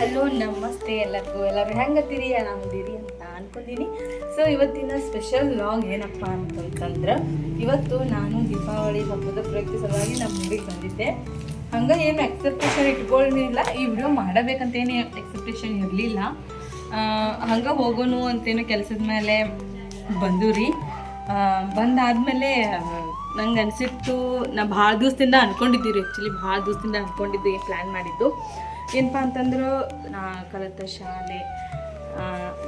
Hello, ನಮಸ್ತೆ ಎಲ್ಲರಿಗೂ. ಎಲ್ಲರೂ ಹೆಂಗತ್ತೀರಿ ಆರಾಮದಿರಿ ಅಂತ ಅನ್ಕೊಂಡಿನಿ. ಸೊ ಇವತ್ತಿನ ಸ್ಪೆಷಲ್ ವ್ಲಾಗ್ ಏನಪ್ಪ ಅಂತಂತಂದ್ರೆ, ಇವತ್ತು ನಾನು ದೀಪಾವಳಿ ಹಬ್ಬದ ಪ್ರಯುಕ್ತ ಸಲುವಾಗಿ ನಮ್ಮ ಊರಿಗೆ ಬಂದಿದ್ದೆ. ಹಂಗೆ ಏನು ಎಕ್ಸೆಪ್ಟೇಷನ್ ಇಟ್ಕೊಳ್ಳಿಲ್ಲ ಈ ವಿಡಿಯೋ ಮಾಡಬೇಕಂತೇನು ಎಕ್ಸೆಪ್ಟೇಷನ್ ಇರಲಿಲ್ಲ. ಹಂಗೆ ಹೋಗೋನು ಅಂತೇನು ಕೆಲಸದ ಮೇಲೆ ಬಂದು ರೀ ಬಂದಾದಮೇಲೆ ನಂಗೆ ಅನಿಸಿತ್ತು, ನಾ ಭಾಳ ದಿವಸದಿಂದ ಅಂದ್ಕೊಂಡಿದ್ದೀರಿ ಆ್ಯಕ್ಚುಲಿ ಭಾಳ ದಿವಸದಿಂದ ಅನ್ಕೊಂಡಿದ್ದು ಪ್ಲ್ಯಾನ್ ಮಾಡಿದ್ದು. ಏನಪ್ಪ ಅಂತಂದ್ರೆ, ನಾ ಕಲಿತ ಶಾಲೆ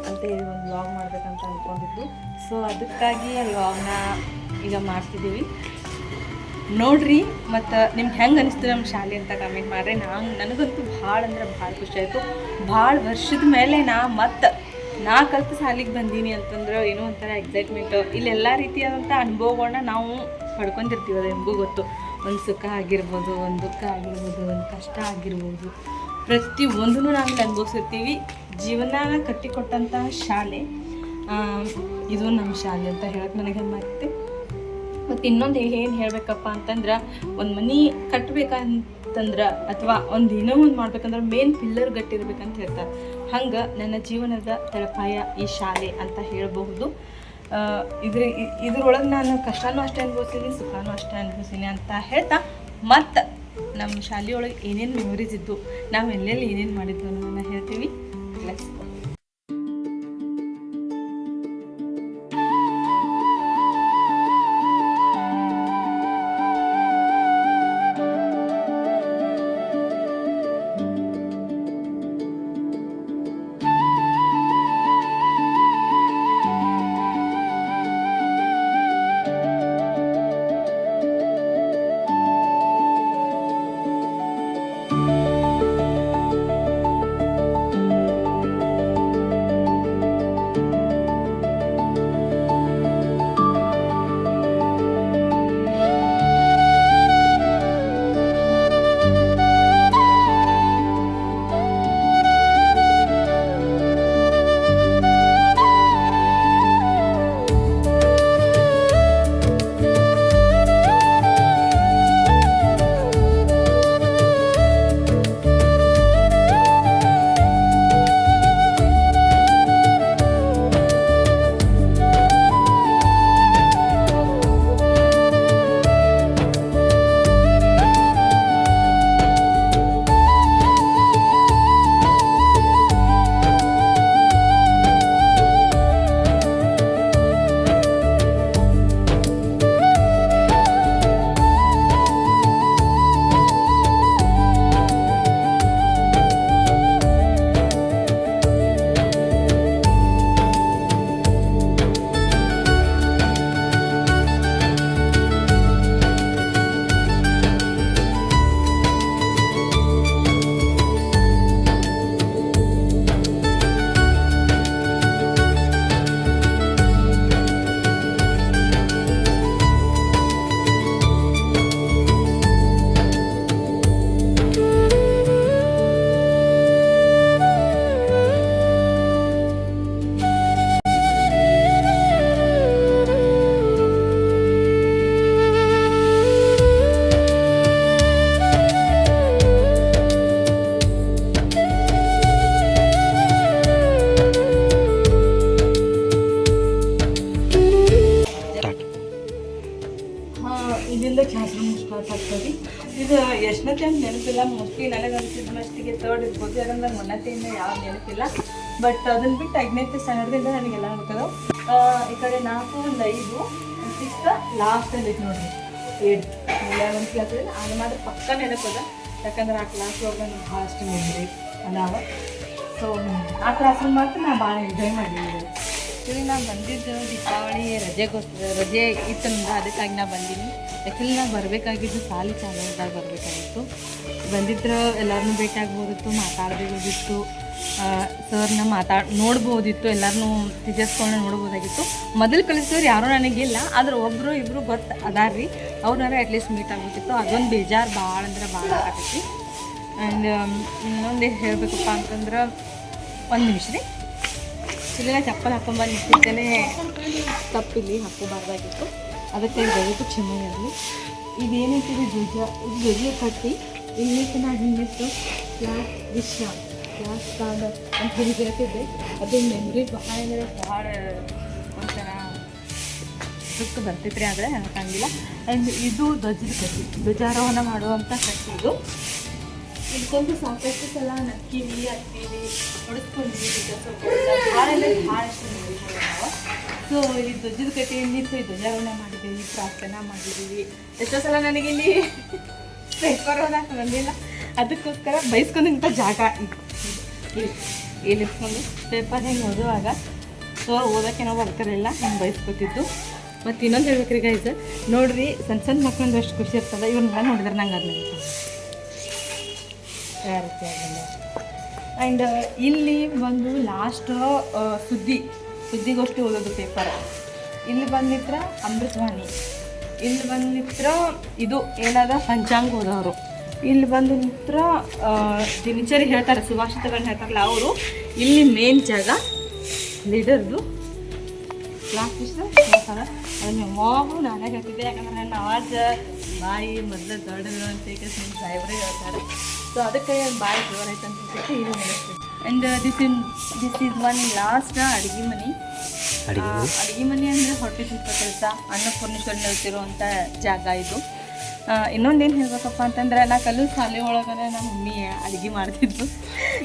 ಅಂತ ಹೇಳಿ ಒಂದು ವ್ಲಾಗ್ ಮಾಡ್ಬೇಕಂತ ಅಂದ್ಕೊಂಡಿದ್ದು ಸೊ ಅದಕ್ಕಾಗಿ ಆ ವ್ಲಾಗ್ನ ಈಗ ಮಾಡ್ತಿದ್ದೀವಿ. ನೋಡ್ರಿ, ಮತ್ತು ನಿಮ್ಗೆ ಹೆಂಗೆ ಅನಿಸ್ತು ನಮ್ಮ ಶಾಲೆ ಅಂತ ಕಮೆಂಟ್ ಮಾಡ್ರೆ. ನಾನು, ನನಗಂತೂ ಭಾಳ ಅಂದ್ರೆ ಭಾಳ ಖುಷಿ ಆಯಿತು. ಭಾಳ ವರ್ಷದ ಮೇಲೆ ನಾ ಮತ್ತು ನಾ ಕಲ್ತು ಶಾಲೆಗೆ ಬಂದೀನಿ ಅಂತಂದ್ರೆ ಏನೋ ಒಂಥರ ಎಕ್ಸೈಟ್ಮೆಂಟ್ ಇಲ್ಲಿ ಎಲ್ಲ ರೀತಿಯಾದಂಥ ಅನುಭವಗಳನ್ನ ನಾವು ಪಡ್ಕೊಂಡಿರ್ತೀವಿ ಅದು ನಿಮಗೂ ಗೊತ್ತು. ಒಂದು ಸುಖ ಆಗಿರ್ಬೋದು, ಒಂದು ದುಃಖ ಆಗಿರ್ಬೋದು, ಒಂದು ಕಷ್ಟ ಆಗಿರ್ಬೋದು. ಪ್ರತಿ ಒಂದೂ ನಾವು ಅನುಭವಿಸಿರ್ತೀವಿ. ಜೀವನ ಕಟ್ಟಿಕೊಟ್ಟಂತಹ ಶಾಲೆ ಇದು ನಮ್ಮ ಶಾಲೆ ಅಂತ ಹೇಳಕ್ಕೆ ನನಗೆ ಮತ್ತೆ ಮತ್ತು ಇನ್ನೊಂದು ಏನು ಹೇಳಬೇಕಪ್ಪ ಅಂತಂದ್ರೆ, ಒಂದು ಮನೆ ಕಟ್ಟಬೇಕಂತಂದ್ರೆ ಅಥವಾ ಒಂದು ಏನೋ ಒಂದು ಮಾಡ್ಬೇಕಂದ್ರೆ ಮೇನ್ ಪಿಲ್ಲರ್ ಗಟ್ಟಿರ್ಬೇಕಂತ ಹೇಳ್ತಾರೆ. ಹಂಗೆ ನನ್ನ ಜೀವನದ ತಳಪಾಯ ಈ ಶಾಲೆ ಅಂತ ಹೇಳಬಹುದು. ಇದ್ರ, ಇದ್ರೊಳಗೆ ನಾನು ಕಷ್ಟನೂ ಅಷ್ಟೇ ಅನುಭವಿಸ್ತೀನಿ ಸುಖನೂ ಅಷ್ಟೇ ಅನುಭವಿಸ್ತೀನಿ ಅಂತ ಹೇಳ್ತಾ ಮತ್ತು ನಮ್ಮ ಶಾಲೆಯೊಳಗೆ ಏನೇನು ಮೆಮೊರೀಸ್ ಇದ್ದು ನಾವು ಎಲ್ಲೆಲ್ಲಿ ಏನೇನು ಮಾಡಿದ್ವು ಅನ್ನೋದನ್ನು ಹೇಳ್ತೀವಿ. ಇರ್ಬೋದು ಉನ್ನತಿಯಿಂದ ನಾನು ಯಾವ ನೆನಪಿಲ್ಲ ಬಟ್ ಅದನ್ನ ಬಿಟ್ಟು ಐದನೇ ಸ್ಟ್ಯಾಂಡರ್ಡಿಂದ ನನಗೆಲ್ಲ ಗೊತ್ತದ ಈ ಕಡೆ ನಾಲ್ಕು, ಒಂದು ಐದು ಸಿಕ್ಸ್ ಲಾಸ್ಟ್ ಅಲ್ಲಿ ನೋಡ್ರಿ. ಏಳು. ಒಂದು ಕ್ಲಾಸ್ ಅದು ಮಾತ್ರ ಪಕ್ಕ ನೆನಪದ ಯಾಕಂದ್ರೆ ಆ ಕ್ಲಾಸ್ ಒಳಗೆ ನನಗೆ ಭಾಳಷ್ಟು ನೋಡಿದ್ರಿ ಅದಾವ. ಸೊ ಆ ಕ್ಲಾಸಲ್ಲಿ ಮಾತ್ರ ನಾ ಭಾಳ ಎಂಜಾಯ್ ಮಾಡಿದ್ದೀನಿ. ಆ್ಯಕ್ಚುಲಿ ನಾನು ಬಂದಿದ್ದು ದೀಪಾವಳಿ ರಜೆಗೋಸ್ಕರ ರಜೆ ಇತ್ತಂದ ಅದಕ್ಕಾಗಿ ನಾ ಬಂದೀನಿ. ಆ್ಯಕ್ಚುಲಿ ನಾನು ಬರಬೇಕಾಗಿದ್ದು ಸಾಲಿ ಚಾನಲ್ದಾಗ ಬರಬೇಕಾಗಿತ್ತು. ಬಂದಿದ್ರೆ ಎಲ್ಲರನ್ನೂ ಭೇಟಿಯಾಗ್ಬೋದಿತ್ತು, ಮಾತಾಡಬೇಕಾಗಿತ್ತು. ಸರ್ನ ಮಾತಾಡ್ ನೋಡ್ಬೋದಿತ್ತು ಎಲ್ಲರನ್ನೂ ಟೀಚರ್ಸ್ಗಳನ್ನ ನೋಡ್ಬೋದಾಗಿತ್ತು. ಮೊದಲು ಕಲಿಸೋರು ಯಾರೂ ನನಗಿಲ್ಲ ಆದ್ರೆ ಒಬ್ಬರು ಇಬ್ಬರು ಗೊತ್ತು ಅದಾರ್ರಿ. ಅವ್ರನ್ನಾರ ಅಟ್ಲೀಸ್ಟ್ ಮೀಟ್ ಆಗ್ಬೇಕಿತ್ತು. ಅದೊಂದು ಬೇಜಾರು ಭಾಳ ಅಂದ್ರೆ ಭಾಳ ಆಗತ್ತೈತಿ ಆ್ಯಂಡ್ ಇನ್ನೊಂದು ಹೇಳಬೇಕಪ್ಪ ಅಂತಂದ್ರೆ ಒಂದು ನಿಮಿಷ ರೀ. ಚಿಲ್ಲಿನ ಚಪ್ಪಲ್ ಹಾಕೊಂಬಂದು ನಿಂತಿದ್ದೇನೆ ತಪ್ಪಿಲ್ಲಿ ಹಾಕೋಬಾರ್ದಾಗಿತ್ತು ಅದಕ್ಕೆ ದಯವಿಟ್ಟು ಕ್ಷಮೆ ಇರಲಿ ಇದೇನೈತಿ ಇದು ಜುಜ? ಇದು ಕಟ್ಟಿ. ಇಲ್ಲಿ ನಾನು ಹಿಂಗಿತ್ತು. ಕ್ಲಾಸ್ ವಿಷಯ ಕ್ಲಾಸ್ ಕಾರ್ಡ್ ಅಂತ ಹೇಳಿ ಹೇಳ್ತಿದ್ದೆ. ಅದು ಮೆಮ್ರಿ ಬಹಳ ಅಂದರೆ ಬಹಳ ಒಂಥರ ದುಃಖ ಬರ್ತಿತ್ರಿ ಆದರೆ ಹಾಕಂಗಿಲ್ಲ ಆ್ಯಂಡ್ ಇದು ಧ್ವಜದ ಕಟ್ಟಿ. ಧ್ವಜಾರೋಹಣ ಮಾಡುವಂಥ ಕಟ್ಟಿ ಇದು. ಇದಕ್ಕೊಂದು ಸಾಕಷ್ಟು ಸಲ ನಕ್ಕೀವಿ ಹತ್ತೀವಿ ಭಾಳ ಭಾಳಷ್ಟು ನೋಡಿದ್ದೀವಿ ನಾವು ಸೊ ಇಲ್ಲಿ ಧ್ವಜದ ಸೊ ಈ ಧ್ವಜಾರೋಹಣ ಮಾಡಿದ್ದೀವಿ ಪ್ರಾರ್ಥನಾ ಮಾಡಿದ್ದೀವಿ ಎಷ್ಟೋ ಸಲ ನನಗೆ ಇಲ್ಲಿ ಪೇಪರ್ ಓದಕ್ಕೆ ಬಂದಿಲ್ಲ. ಅದಕ್ಕೋಸ್ಕರ ಬೈಸ್ಕೊಂಡಂತ ಜಾಗ ಇದು. ಪೇಪರ್ ಹೆಂಗೆ ಓದುವಾಗ. ಸೊ ಓದೋಕ್ಕೆ ನಾವು ಬರ್ತಿರಲಿಲ್ಲ ಹಿಂಗೆ ಬಯಸ್ಕೊತಿದ್ದು ಮತ್ತು ಇನ್ನೊಂದು ಹೇಳ್ಬೇಕ್ರಿ ಗೈಸ್ ನೋಡ್ರಿ ಸಣ್ಣ ಸಣ್ಣ ಮಕ್ಕಳಂದ್ರೆ ಅಷ್ಟು ಖುಷಿ ಇರ್ತದೆ. ಇವ್ರನ್ನೆಲ್ಲ ನೋಡಿದ್ರೆ ನಂಗೆ ಅದು ರೀತಿ ಆ್ಯಂಡ್ ಇಲ್ಲಿ ಬಂದು ಲಾಸ್ಟ್ ಸುದ್ದಿ, ಸುದ್ದಿಗೋಷ್ಠಿ ಓದೋದು ಪೇಪರ್ ಇಲ್ಲಿ ಬಂದಿತ್ರ ಅಮೃತವಾಣಿ. ಇಲ್ಲಿ ಬಂದಿತ್ರ ಇದು ಏನಾದ ಪಂಚಾಂಗ ಓದೋರು. ಇಲ್ಲಿ ಬಂದು ನಿತ್ರ ದಿನಚರಿ ಹೇಳ್ತಾರೆ, ಸುಭಾಷಿತಗಳನ್ನ ಹೇಳ್ತಾರಲ್ಲ ಅವರು. ಇಲ್ಲಿ ಮೇನ್ ಜಾಗ ಲೀಡರ್ದು ಟೀಚರ್ ಅದನ್ನು ಅದನ್ನ ಯಾವಾಗಲೂ ನಾನೇ ಹೇಳ್ತಿದ್ದೆ, ಯಾಕಂದ್ರೆ ನನ್ನ ಆವಾಜ ಬಾಯಿ ಮೊದಲು ದೊಡ್ಡದು ಅಂತ ಈಗ ಸಾಹೇಬ್ರೆ ಹೇಳ್ತಾರೆ. ಸೊ ಅದಕ್ಕೆ ಬಾಯಿ ಜೋರ್ ಐತೆ ಅಂತ ಹೇಳಿ ಇದು ಹೇಳ್ತೀನಿ and this in this is one last ಅಡುಗೆ ಮನೆ. ಅಡುಗೆ ಮನೆ? ಅಂದರೆ ಹೊಟ್ಟೆ ತುಂಬ ಕೆಲಸ ಅನ್ನಪೂರ್ಣೇಶ್ವರಿ ನಿಲ್ತಿರುವಂಥ ಜಾಗ ಇದು. ಇನ್ನೊಂದೇನು ಹೇಳ್ಬೇಕಪ್ಪ ಅಂತಂದ್ರೆ ನಾ ಕಲ್ಲು ಶಾಲೆ ಒಳಗಡೆ ನಮ್ಮ ಮಮ್ಮಿ ಅಡುಗೆ ಮಾಡ್ತಿದ್ದು.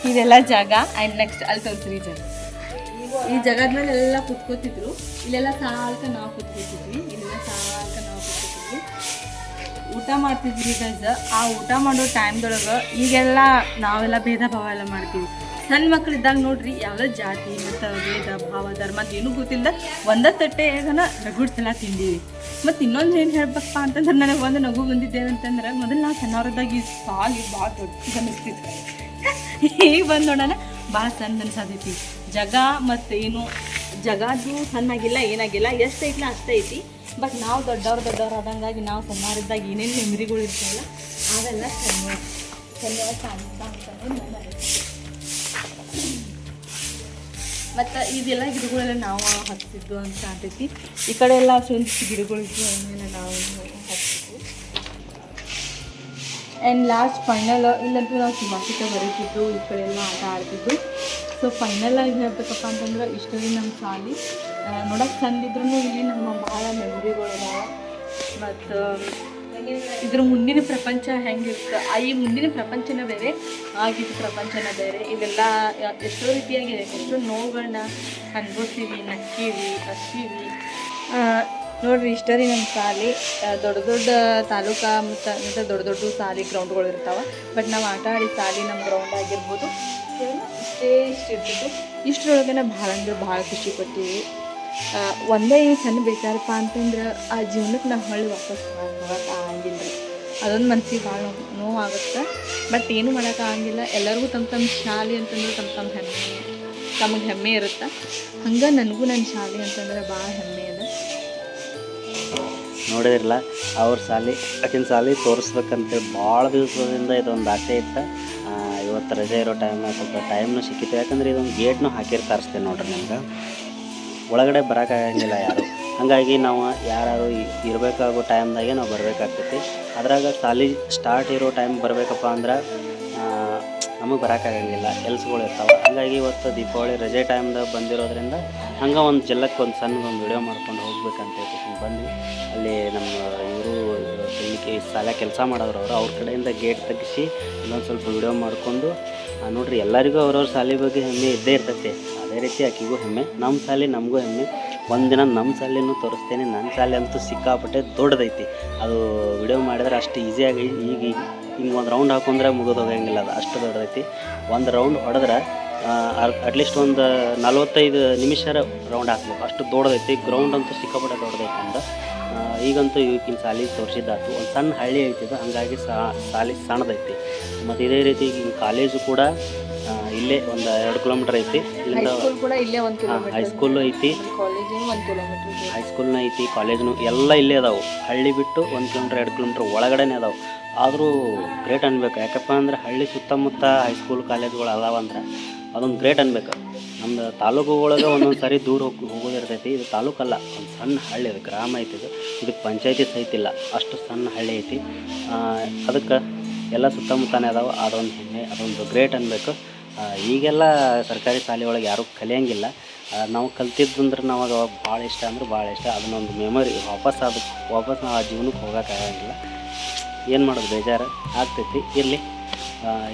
ಇದೆಲ್ಲ ಜಾಗ. ಆ್ಯಂಡ್ ನೆಕ್ಸ್ಟ್ ಅಲ್ಲಿ ತೋರಿಸ್ರಿ ಜಾಗ. ಈ ಜಾಗದ ಮೇಲೆ ಎಲ್ಲ ಕುತ್ಕೋತಿದ್ರು. ಇಲ್ಲೆಲ್ಲ ಸಾಲ್ಕ ನಾವು ಕುತ್ಕೋತಿದ್ವಿ. ಇಲ್ಲೆಲ್ಲ ಕುತ್ಕೋತಿದ್ವಿ ಊಟ ಮಾಡ್ತಿದ್ವಿ ಗೈಸ್ ಆ ಊಟ ಮಾಡೋ ಟೈಮ್ದೊಳಗೆ ಈಗೆಲ್ಲ ನಾವೆಲ್ಲ ಭೇದ ಭಾವ ಎಲ್ಲ ಮಾಡ್ತೀವಿ. ಸಣ್ಣ ಮಕ್ಳು ಇದ್ದಾಗ ನೋಡ್ರಿ, ಯಾವುದೋ ಜಾತಿ ಮತ್ತು ಭೇದ, ಭಾವ, ಧರ್ಮ ಅಂತ ಏನೂ ಗೊತ್ತಿಲ್ಲ ಒಂದೇ ತಟ್ಟೆ ಏನ ರಗುಡ್ಸೆಲ್ಲ ತಿಂದೀವಿ. ಮತ್ತು ಇನ್ನೊಂದು ಏನು ಹೇಳ್ಬೇಕಪ್ಪ ಅಂತಂದ್ರೆ ನನಗೆ ಒಂದು ನಗು ಬಂದಿದ್ದೇವೆ ಅಂತಂದ್ರೆ ಮೊದಲು ನಾವು ಸಣ್ಣವ್ರದಾಗ ಈ ಸಾಗಿ ಭಾಳ ದೊಡ್ಡ ಅನ್ನಿಸ್ತಿತ್ತು ಈಗ ಬಂದು ನೋಡೋಣ, ಭಾಳ ಸಣ್ಣ ಅನ್ಸಾತೈತಿ ಜಗ ಮತ್ತು ಏನು ಜಗದು ಸಣ್ಣಾಗಿಲ್ಲ, ಏನಾಗಿಲ್ಲ, ಎಷ್ಟು ಐತಿಲ್ಲ ಅಷ್ಟೇ ಐತಿ. ಬಟ್ ನಾವು ದೊಡ್ಡವ್ರು ದೊಡ್ಡವ್ರು ಆದಂಗಾಗಿ ನಾವು ಸುಮಾರಿದ್ದಾಗ ಏನೇನು ಮೆಮ್ರಿಗಳು ಇರ್ತಾವಲ್ಲ ಅವೆಲ್ಲ ಚೆನ್ನಾಗಿ ಮತ್ತು ಇದೆಲ್ಲ ಗಿಡಗಳೆಲ್ಲ ನಾವು ಹಚ್ತಿದ್ದು ಅಂತ ಅಂತೈತಿ ಈ ಕಡೆ ಎಲ್ಲ ಗಿಡಗಳು ಇದ್ವು ಅವನ್ನೆಲ್ಲ ನಾವು ಆ್ಯಂಡ್ ಲಾಸ್ಟ್ ಫೈನಲ್ ಇಲ್ಲಂತೂ ನಾವು ಸುಭಾಷಿತ ಬರೀತಿದ್ದು ಈ ಕಡೆ ಎಲ್ಲ ಆಟ ಆಡ್ತಿದ್ದು ಸೊ ಫೈನಲ್ ಆಗಿ ಹೇಳ್ಬೇಕಪ್ಪ ಅಂತಂದ್ರೆ ಇಷ್ಟೇ ನಮ್ಮ ಶಾಲಿ ನೋಡೋಕೆ ಚಂದಿದ್ರು ಇಲ್ಲಿ ನಮ್ಮ ಭಾಳ ಮೆಮೊರಿಗಳು ಇದಾವೆ ಮತ್ತು ಇದ್ರ ಮುಂದಿನ ಪ್ರಪಂಚ ಹೆಂಗಿರುತ್ತೆ? ಆ ಈ ಮುಂದಿನ ಪ್ರಪಂಚನ ಬೇರೆ ಆಗಿದ್ದ ಪ್ರಪಂಚನ ಬೇರೆ. ಇವೆಲ್ಲ ಎಷ್ಟೋ ರೀತಿಯಾಗಿ ಎಷ್ಟೋ ನೋವುಗಳನ್ನ ಅನ್ಭವಿಸ್ತೀವಿ ನಕ್ಕೀವಿ ಹಸ್ತೀವಿ ನೋಡಿರಿ ಇಷ್ಟ ರೀ ನಮ್ಮ ಶಾಲೆ ದೊಡ್ಡ ದೊಡ್ಡ ತಾಲೂಕಾ ಮತ್ತು ದೊಡ್ಡ ದೊಡ್ಡ ಶಾಲೆ ಗ್ರೌಂಡ್ಗಳು ಇರ್ತಾವೆ ಬಟ್ ನಾವು ಆಟ ಆಡಿ ಶಾಲೆ ನಮ್ಮ ಗ್ರೌಂಡ್ ಆಗಿರ್ಬೋದು. ಇಷ್ಟೇ ಇಷ್ಟು ಇರ್ತಿತ್ತು ಇಷ್ಟರೊಳಗೆ ಭಾಳ ಅಂದ್ರೆ ಭಾಳ ಖುಷಿ ಪಡ್ತೀವಿ. ಆ, ಒಂದೇ ಏನು ಸಣ್ಣ ಬೇಕಾರಪ್ಪ ಅಂತಂದ್ರೆ ಆ ಜೀವನಕ್ಕೆ ನಾವು ಹೊಳ್ಳಿ ವಾಪಸ್ ಹೋಗಕ್ಕೆ ಆಗಂಗಿಲ್ಲ. ರೀ ಅದೊಂದು ಮನಸ್ಸಿಗೆ ಭಾಳ ನೋವಾಗುತ್ತೆ. ಬಟ್ ಏನು ಮಾಡೋಕೆ ಆಗಿಲ್ಲ ಎಲ್ಲರಿಗೂ ತಮ್ಮ ತಮ್ಮ ಶಾಲೆ ಅಂತಂದ್ರೆ ತಮ್ಮ ತಮ್ಮ ಹೆಮ್ಮೆ. ತಮಗೆ ಹೆಮ್ಮೆ ಇರುತ್ತೆ. ಹಂಗೆ ನನಗೂ ನನ್ನ ಶಾಲೆ ಅಂತಂದ್ರೆ ಭಾಳ ಹೆಮ್ಮೆ ಅದ. ನೋಡಿದಿರಲ್ಲ, ಅವ್ರ ಶಾಲೆ ಆಕಿನ ಶಾಲೆ ತೋರಿಸ್ಬೇಕಂತೇಳಿ ಭಾಳ ದಿವಸದಿಂದ ಇದೊಂದು ಆಸೆ ಇತ್ತು. ಇವತ್ತು ರಜೆ ಇರೋ ಟೈಮ್ನಾಗ ಸ್ವಲ್ಪ ಟೈಮ್ನು ಸಿಕ್ಕಿತ್ತು. ಯಾಕಂದ್ರೆ ಇದೊಂದು ಗೇಟ್ನು ಹಾಕಿರ್ತಾರಿಸ್ತೇನೆ ನೋಡ್ರಿ ನಿಮ್ಗೆ. ಒಳಗಡೆ ಬರೋಕ್ಕಾಗಂಗಿಲ್ಲ ಯಾರು. ಹಾಗಾಗಿ ನಾವು ಯಾರು ಇರಬೇಕಾಗೋ ಟೈಮ್ದಾಗೆ ನಾವು ಬರಬೇಕಾಗ್ತೈತಿ. ಅದ್ರಾಗ ಕಾಲೇಜ್ ಸ್ಟಾರ್ಟ್ ಇರೋ ಟೈಮ್ ಬರಬೇಕಪ್ಪ ಅಂದ್ರೆ ನಮಗೆ ಬರೋಕ್ಕಾಗಂಗಿಲ್ಲ ಕೆಲ್ಸಗಳು ಇರ್ತಾವೆ. ಹಾಗಾಗಿ ಇವತ್ತು ದೀಪಾವಳಿ ರಜೆ ಟೈಮ್ದಾಗ ಬಂದಿರೋದ್ರಿಂದ ಹಂಗೆ ಒಂದು ಜಲ್ಲಕ್ಕೆ ಒಂದು ಸಣ್ಣ ಒಂದು ವಿಡಿಯೋ ಮಾಡ್ಕೊಂಡು ಹೋಗ್ಬೇಕಂತ ಬಂದ್ವಿ. ಅಲ್ಲಿ ನಮ್ಮ ಇವರು ಇಲ್ಲಿ ಸಾಲ ಕೆಲಸ ಮಾಡೋರು ಅವರು, ಅವ್ರ ಕಡೆಯಿಂದ ಗೇಟ್ ತೆಗಿಸಿ ಇನ್ನೊಂದು ಸ್ವಲ್ಪ ವಿಡಿಯೋ ಮಾಡಿಕೊಂಡು ನೋಡ್ರಿ ಎಲ್ಲರಿಗೂ ಅವ್ರವ್ರ ಶಾಲೆ ಬಗ್ಗೆ ಹೆಮ್ಮೆ ಇದ್ದೇ ಇರ್ತೈತೆ. ಅದೇ ರೀತಿ ಆಕೆಗೂ ಹೆಮ್ಮೆ ನಮ್ಮ ಶಾಲೆ ನಮಗೂ ಹೆಮ್ಮೆ. ಒಂದಿನ ನಮ್ಮ ಶಾಲೆನೂ ತೋರಿಸ್ತೇನೆ ನನ್ನ ಶಾಲೆ ಅಂತೂ ಸಿಕ್ಕಾಪಟ್ಟೆ ದೊಡ್ಡದೈತಿ. ಅದು ವಿಡಿಯೋ ಮಾಡಿದ್ರೆ ಅಷ್ಟು ಈಸಿಯಾಗಿ ಈಗ ಹಿಂಗೆ ಒಂದು ರೌಂಡ್ ಹಾಕೊಂಡ್ರೆ ಮುಗಿದೋಗಂಗಿಲ್ಲ ಅದು ಅಷ್ಟು ದೊಡ್ಡದೈತಿ. ಒಂದು ರೌಂಡ್ ಹೊಡೆದ್ರೆ ಅಟ್ಲೀಸ್ಟ್ ಒಂದು ನಲ್ವತ್ತೈದು ನಿಮಿಷ ರೌಂಡ್ ಹಾಕ್ಬೇಕು ಅಷ್ಟು ದೊಡ್ಡದೈತಿ ಗ್ರೌಂಡ್ ಅಂತೂ ಸಿಕ್ಕಾಪಟ್ಟೆ ದೊಡ್ಡದೈತಿ ಅಂದ ಆ, ಈಗಂತೂ ಇವಕ್ಕಿನ ಸಾಲಿ ತೋರಿಸಿದ್ದಾತು. ಒಂದು ಸಣ್ಣ ಹಳ್ಳಿ ಐತಿದು ಹಾಗಾಗಿ ಸಾಲಿ ಸಣ್ಣದೈತಿ. ಮತ್ತು ಇದೇ ರೀತಿ ಈಗಿನ ಕಾಲೇಜು ಕೂಡ ಇಲ್ಲೇ ಒಂದು ಎರಡು ಕಿಲೋಮೀಟರ್ ಐತಿ. ಇಲ್ಲಿಂದ ಹೈಸ್ಕೂಲ್ ಕೂಡ ಇಲ್ಲೇ ಒಂದು ಕಿಲೋಮೀಟರ್ ಹೈಸ್ಕೂಲು ಐತಿ. ಕಾಲೇಜಿನ ಒಂದು ಕಿಲೋಮೀಟರ್ ಇದೆ. ಹೈಸ್ಕೂಲ್ನ ಐತಿ ಕಾಲೇಜ್ನು ಎಲ್ಲ ಇಲ್ಲೇ ಅದಾವು. ಹಳ್ಳಿ ಬಿಟ್ಟು ಒಂದು ಕಿಲೋಮೀಟ್ರ್ ಎರಡು ಕಿಲೋಮೀಟ್ರ್ ಒಳಗಡೆನೇ ಅದಾವೆ. ಆದರೂ ಗ್ರೇಟ್ ಅನ್ಬೇಕು. ಯಾಕಪ್ಪ ಅಂದ್ರೆ ಹಳ್ಳಿ ಸುತ್ತಮುತ್ತ ಹೈಸ್ಕೂಲ್ ಕಾಲೇಜ್ಗಳು ಅದಾವಂದ್ರೆ ಅದೊಂದು ಗ್ರೇಟ್ ಅನ್ಬೇಕು. ನಮ್ದು ತಾಲೂಕು ಒಳಗೆ ಒಂದೊಂದು ಸಾರಿ ದೂರ ಹೋಗಿ ಹೋಗೋದಿರ್ತೈತಿ. ಇದು ತಾಲೂಕಲ್ಲ ಒಂದು ಸಣ್ಣ ಹಳ್ಳಿ ಅದು ಗ್ರಾಮ ಐತಿ ಇದು. ಇದಕ್ಕೆ ಪಂಚಾಯತಿ ಸಹಿತ ಇಲ್ಲ. ಅಷ್ಟು ಸಣ್ಣ ಹಳ್ಳಿ ಐತಿ. ಅದಕ್ಕೆ ಎಲ್ಲ ಸುತ್ತಮುತ್ತನೇ ಅದಾವೆ. ಅದೊಂದು ಹೆಮ್ಮೆ ಅದೊಂದು ಗ್ರೇಟ್ ಅನ್ಬೇಕು. ಈಗೆಲ್ಲ ಸರ್ಕಾರಿ ಶಾಲೆ ಒಳಗೆ ಯಾರೂ ಕಲಿಯಂಗಿಲ್ಲ. ನಾವು ಕಲ್ತಿದ್ದಂದ್ರೆ ನಮಗೆ ಅದು ಭಾಳ ಇಷ್ಟ ಅಂದ್ರೆ ಭಾಳ ಇಷ್ಟ. ಅದನ್ನೊಂದು ಮೆಮೊರಿ ವಾಪಸ್ ಅದು, ವಾಪಸ್ ನಾವು ಆ ಜೀವನಕ್ಕೆ ಹೋಗೋಕ್ಕಾಗಂಗಿಲ್ಲ ಏನು ಮಾಡೋದು ಬೇಜಾರು ಆಗ್ತೈತಿ. ಇರಲಿ.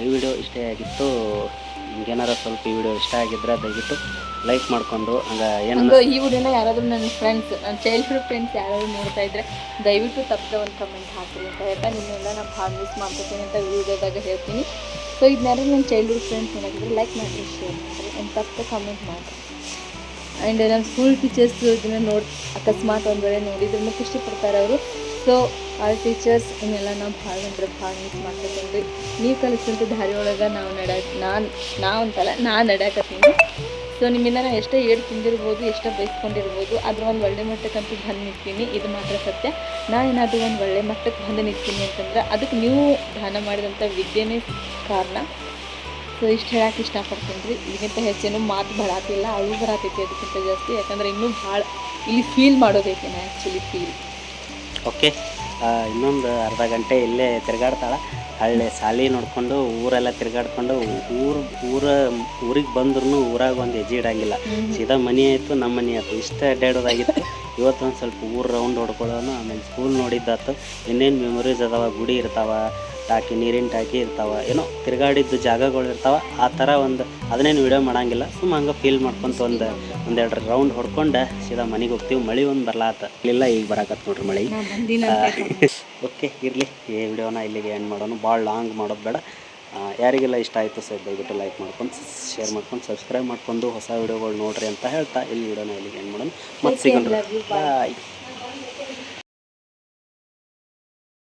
ಈ ವಿಡಿಯೋ ಇಷ್ಟೇ ಆಗಿತ್ತು. ನಿಮ್ಗೇನಾರ ಸ್ವಲ್ಪ ಈ ವಿಡಿಯೋ ಇಷ್ಟ ಆಗಿದ್ರೆ ದಯವಿಟ್ಟು ಲೈಕ್ ಮಾಡ್ಕೊಂಡು ಹಂಗೆ ಏನು ಈ ವಿಡಿಯೋನ ಯಾರಾದರೂ ನನ್ನ ಫ್ರೆಂಡ್ಸ್ ನನ್ನ ಚೈಲ್ಡ್ಹುಡ್ ಫ್ರೆಂಡ್ಸ್ ಯಾರಾದರೂ ನೋಡ್ತಾ ಇದ್ರೆ ದಯವಿಟ್ಟು ತಪ್ಪದೆ ಒಂದು ಕಮೆಂಟ್ ಹಾಕ್ತೀನಿ ಅಂತ ಹೇಳ್ತಾ ನಿಮ್ಮೆಲ್ಲ ನಾನು ಭಾಳ ಮಿಸ್ ಮಾಡ್ಕೊತೀನಿ ಅಂತ ವಿಡಿಯೋದಾಗ ಹೇಳ್ತೀನಿ. ಸೊ ಇದನ್ನೆಲ್ಲ ನನ್ನ ಚೈಲ್ಡ್ಹುಡ್ ಫ್ರೆಂಡ್ಸ್ ನೋಡಿದ್ರೆ ಲೈಕ್ ಮಾಡಿ ಶೇರ್ ಮಾಡಿ ಅಂತ ತಪ್ಪದೆ ಕಮೆಂಟ್ ಮಾಡಿ ಆ್ಯಂಡ್ ನಮ್ಮ ಸ್ಕೂಲ್ ಟೀಚರ್ಸ್ ಇದನ್ನ ನೋಡಿ ಅಕಸ್ಮಾತ್ ಒಂದು ವೇಳೆ ನೋಡಿದ್ರೂ ಖುಷಿ ಪಡ್ತಾರೆ ಅವರು. ಸೊ ಆ ಟೀಚರ್ಸ್ ಇನ್ನೆಲ್ಲ ನಾವು ಭಾಳ ಅಂದ್ರೆ ಭಾಳ ಮಿಸ್ ಮಾಡ್ಕೊತೀವಿ ನೀವು ಕಲಿಸಿದಂಥ ದಾರಿ ಒಳಗೆ ನಾವು ನಡ ನಾನು ನಾ ಅಂತಲ್ಲ ನಾನು ನಡ್ಯಾಕತ್ತೀನಿ. ಸೊ ನಿಮ್ಮಿಂದ ನಾನು ಎಷ್ಟೇ ಹೇಳಿ ತಿಂದಿರ್ಬೋದು, ಎಷ್ಟೇ ಬೈಸ್ಕೊಂಡಿರ್ಬೋದು ಅದ್ರ ಒಂದು ಒಳ್ಳೆ ಮಟ್ಟಕ್ಕಂತೂ ಬಂದು ನಿಂತೀನಿ ಇದು ಮಾತ್ರ ಸತ್ಯ. ನಾ ಏನಾದರೂ ಒಂದು ಒಳ್ಳೆ ಮಟ್ಟಕ್ಕೆ ಬಂದು ನಿಂತೀನಿ ಅಂತಂದ್ರೆ ಅದಕ್ಕೆ ನೀವು ದಾನ ಮಾಡಿದಂಥ ವಿದ್ಯೆನೇ ಕಾರಣ. ಸೊ ಇಷ್ಟು ಹೇಳಕ್ಕೆ ಇಷ್ಟಪಡ್ತೀನಿ. ರೀ ಇದಕ್ಕಿಂತ ಹೆಚ್ಚೇನು ಮಾತು ಬರಾತಿಲ್ಲ ಅಳು ಬರಾತೈತಿ ಅದಕ್ಕಿಂತ ಜಾಸ್ತಿ. ಯಾಕಂದ್ರೆ ಇನ್ನೂ ಭಾಳ ಇಲ್ಲಿ ಫೀಲ್ ಮಾಡೋದೈತಿ ನಾ ಆ್ಯಕ್ಚುಲಿ ಫೀಲ್ ಓಕೆ ಇನ್ನೊಂದು ಅರ್ಧ ಗಂಟೆ ಇಲ್ಲೇ ತಿರ್ಗಾಡ್ತಾಳೆ. ಹಳ್ಳಿ ಸಾಲಿ ನೋಡಿಕೊಂಡು ಊರೆಲ್ಲ ತಿರ್ಗಾಡ್ಕೊಂಡು ಊರು, ಊರ, ಊರಿಗೆ ಬಂದ್ರೂ ಊರಾಗ ಒಂದು ಹೆಜ್ಜೆ ಇಡಂಗಿಲ್ಲ. ಸೀದಾ ಮನೆ ಆಯಿತು ನಮ್ಮ ಮನೆ ಆಯಿತು. ಇಷ್ಟ ಅಡ್ಡಾಡೋದಾಗಿತ್ತು. ಇವತ್ತೊಂದು ಸ್ವಲ್ಪ ಊರು ರೌಂಡ್ ಹೊಡ್ಕೊಳ್ಳೋನು. ಆಮೇಲೆ ಸ್ಕೂಲ್ ನೋಡಿದ್ದಾತು. ಇನ್ನೇನು ಮೆಮೊರೀಸ್ ಅದಾವ? ಗುಡಿ ಇರ್ತಾವ. ಟಾಕಿ ನೀರಿನ ಟಾಕಿ ಇರ್ತಾವ. ಏನೋ ತಿರುಗಾಡಿದ್ದು ಜಾಗಗಳು ಇರ್ತಾವ. ಆ ಥರ ಒಂದು ಅದನ್ನೇನು ವಿಡಿಯೋ ಮಾಡಂಗಿಲ್ಲ. ಸುಮ್ಮ ಹಂಗೆ ಫೀಲ್ ಮಾಡ್ಕೊಂತ ಒಂದು ಒಂದೆರಡು ರೌಂಡ್ ಹೊಡ್ಕೊಂಡು ಸೀದಾ ಮನೆಗೆ ಹೋಗ್ತೀವಿ. ಮಳೆ ಒಂದು ಬರ್ಲಾತ. ಇಲ್ಲ ಈಗ ಬರಕತ್ ನೋಡ್ರಿ ಮಳೆ. ಓಕೆ ಇರಲಿ. ಈ ವಿಡಿಯೋನ ಇಲ್ಲಿಗೆ ಎಂಡ್ ಮಾಡೋಣ. ಭಾಳ ಲಾಂಗ್ ಮಾಡೋದು ಬೇಡ. ಯಾರಿಗೆಲ್ಲ ಇಷ್ಟ ಆಯಿತು ಸರ್ ದಯವಿಟ್ಟು ಲೈಕ್ ಮಾಡ್ಕೊಂಡು ಶೇರ್ ಮಾಡ್ಕೊಂಡು ಸಬ್ಸ್ಕ್ರೈಬ್ ಮಾಡ್ಕೊಂಡು ಹೊಸ ವಿಡಿಯೋಗಳು ನೋಡ್ರಿ ಅಂತ ಹೇಳ್ತಾ ಇಲ್ಲಿ ವಿಡಿಯೋನ ಇಲ್ಲಿಗೆ ಎಂಡ್ ಮಾಡೋಣ. ಮತ್ತೆ ಸಿಗೋಣ. ಬಾಯ್